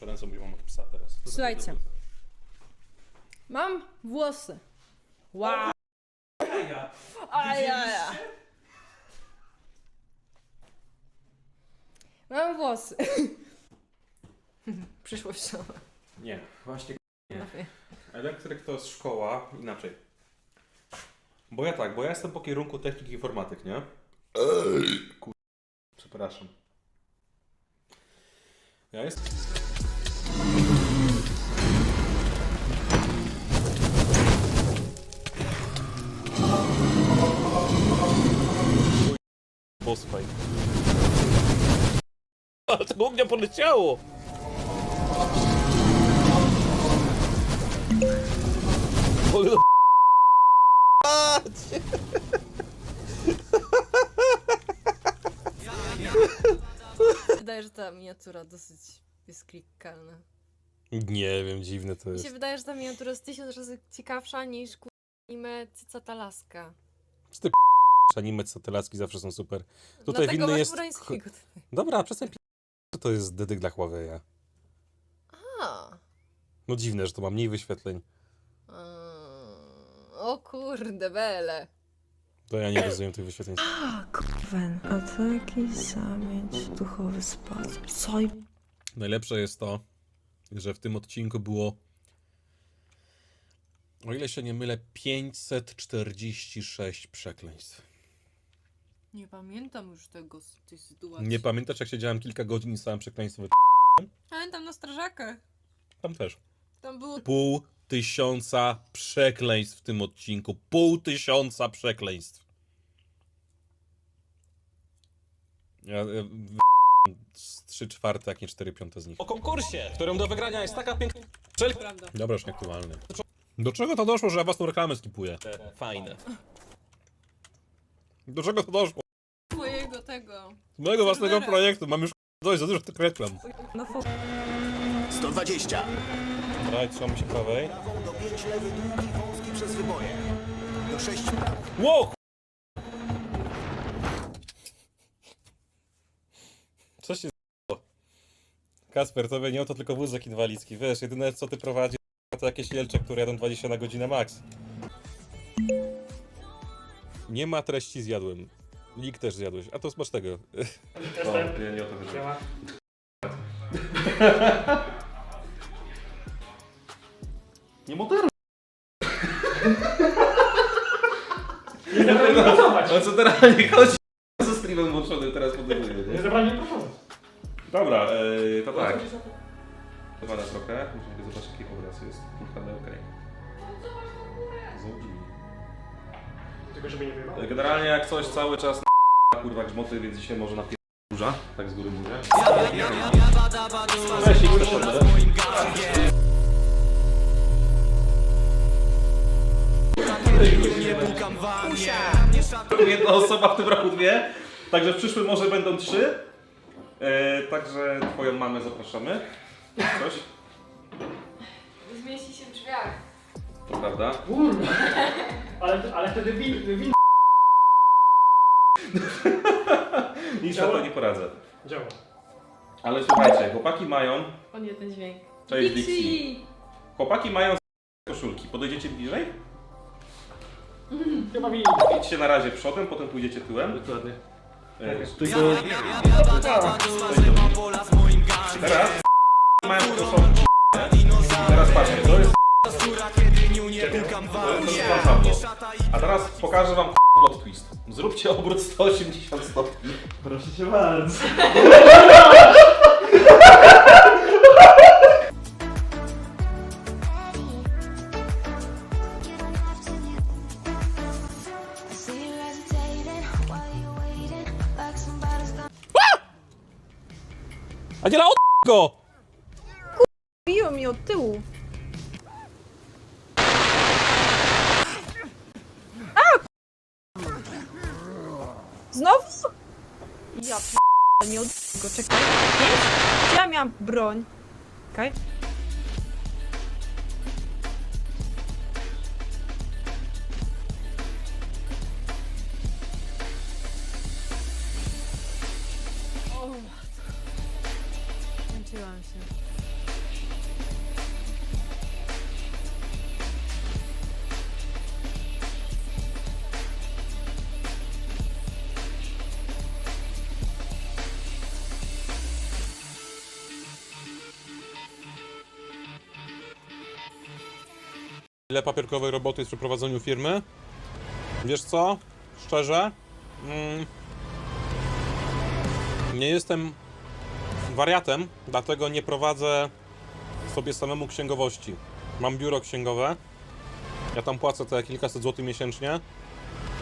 Muszę ręce mówić, mam psa teraz. Słuchajcie. Mam włosy. Wow. Ajaja. Mam włosy. Przyszłościowe. Nie, właśnie nie. Elektryk to jest szkoła inaczej. Bo ja tak, bo ja jestem po kierunku technik informatyk, nie? Kur... Przepraszam. Ja jestem... Boss fight. Ale tego ognia poleciało! Mogę do... Wydaje, że ta miniatura dosyć jest klikalna. Nie wiem, dziwne to Mi jest. się wydaje, że ta miniatura jest tysiąc razy ciekawsza niż ku- anime Cycata Laska. Co ty anime satelacki zawsze są super. Tutaj Dlatego winny masz jest... Murańskiego tutaj. Dobra, przestań p... To jest dedyk dla Huawei'a. A. No dziwne, że to ma mniej wyświetleń. Mm, O kurde, bele. To ja nie rozumiem tych wyświetleń. Wen, a to jakiś zamieć duchowy spazm. Co Najlepsze jest to, że w tym odcinku było, o ile się nie mylę, 546 przekleństw. Nie pamiętam już tego z tej sytuacji. Nie pamiętasz, jak siedziałem kilka godzin i stałem przekleństwo? Pamiętam na strażakach. Tam też. Tam było Pół tysiąca przekleństw w tym odcinku. Pół tysiąca przekleństw. Ja, ja w- z trzy czwarte, jak nie cztery piąte z nich. O konkursie, którym do wygrania jest taka piękna... prawda. Dobra, już nieaktualny. Do czego to doszło, że ja własną reklamę skipuję? Fajne. Do czego to doszło? Z mojego własnego Serwera. projektu mam już dość za dużo tych reklam. no fo... 120. Dobra, trzymamy się prawej. Prawą do 5 lewy długi wąski przez wyboje. Do 6 prawy. Ło! Co się z***ło? Kasper, tobie nie o to tylko wózek inwalidzki. Wiesz, jedyne co ty prowadzisz to jakieś jelcze, które jadą 20 na godzinę max. Nie ma treści zjadłem. Lik też zjadłeś, a to smacznego. O, nie, nie o to chodzi. Nie moderuj. O co teraz nie chodzi? Co streamem włączony teraz podejmuję, nie? Zabranie proszę. Dobra, yy, to tak. Na trochę. Muszę tylko zobaczyć jaki obraz jest. HD, okej. Tylko żeby nie wyjechał. Generalnie jak coś cały czas na kurwa grzmoty, więc dzisiaj może na burza, tak z góry mówię. Też oddać. Jedna osoba w tym roku dwie, także w przyszłym może będą trzy. E, także twoją mamę zapraszamy. Coś? Zmieści się w drzwiach. To prawda. Kurwa. Ale, ale wtedy win, win Nic na to nie poradzę. działa. Ale słuchajcie, chłopaki mają. O nie, ten dźwięk. Cześć Dixie. Chłopaki mają koszulki. Podejdziecie bliżej? Chyba win. Idźcie na razie przodem, potem pójdziecie tyłem. Dokładnie. E, tylko... Teraz mają po A teraz pokażę wam plot twist. Zróbcie obrót 180 stopni. Proszę cię bardzo. Somebody's gonna. Aniela, od go! Biło mi od tyłu. Znowu? Ja p... nie od go, czekaj. Pięć? Ja miałam broń? Okej. Męczyłam się. Ile papierkowej roboty jest przy prowadzeniu firmy? Wiesz co? Szczerze? Mm, nie jestem wariatem, dlatego nie prowadzę sobie samemu księgowości. Mam biuro księgowe. Ja tam płacę te kilkaset złotych miesięcznie,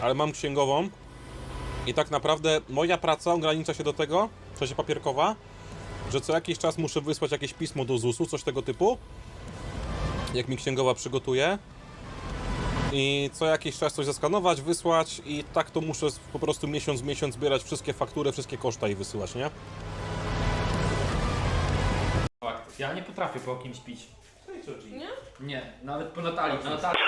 ale mam księgową. I tak naprawdę moja praca ogranicza się do tego, w sensie papierkowa, że co jakiś czas muszę wysłać jakieś pismo do ZUS-u, coś tego typu. Jak mi księgowa przygotuje. I co jakiś czas coś zaskanować, wysłać i tak to muszę po prostu miesiąc w miesiąc zbierać wszystkie faktury, wszystkie koszta i wysyłać, nie? Fakt. Ja nie potrafię po kimś pić. Nie? Nie, nawet po Natalii. Na Natalii.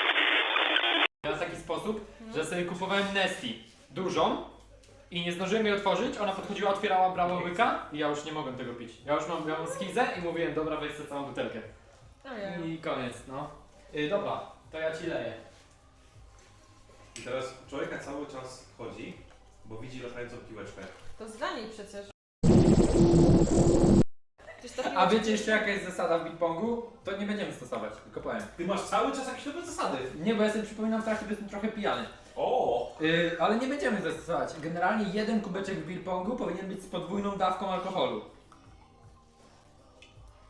Ja w taki sposób, że sobie kupowałem Nesti dużą i nie zdążyłem jej otworzyć, ona podchodziła, otwierała, brała łyka i ja już nie mogłem tego pić. Ja już mam, miałem schizę i mówiłem, dobra, weź sobie całą butelkę. I koniec, no. Y, dobra, to ja ci leję. I teraz człowieka cały czas chodzi, bo widzi latającą piłeczkę. To z niej przecież. A wiecie jeszcze jaka jest zasada w ping-pongu? To nie będziemy stosować, tylko powiem. Ty masz cały czas jakieś nowe zasady. Nie, bo ja sobie przypominam trakcie, bo jestem trochę pijany. O! Yy, ale nie będziemy zastosować. Generalnie jeden kubeczek w beer-pongu powinien być z podwójną dawką alkoholu.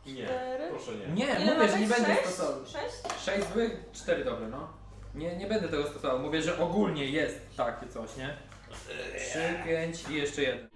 Nie, Cztery? proszę nie. Nie, Ile mówię, że nie być? będę Sześć? stosował. Sześć? Sześć złych, cztery dobre, no. Nie, nie będę tego stosował. Mówię, że ogólnie jest takie coś, nie? Trzy, pięć i jeszcze jeden.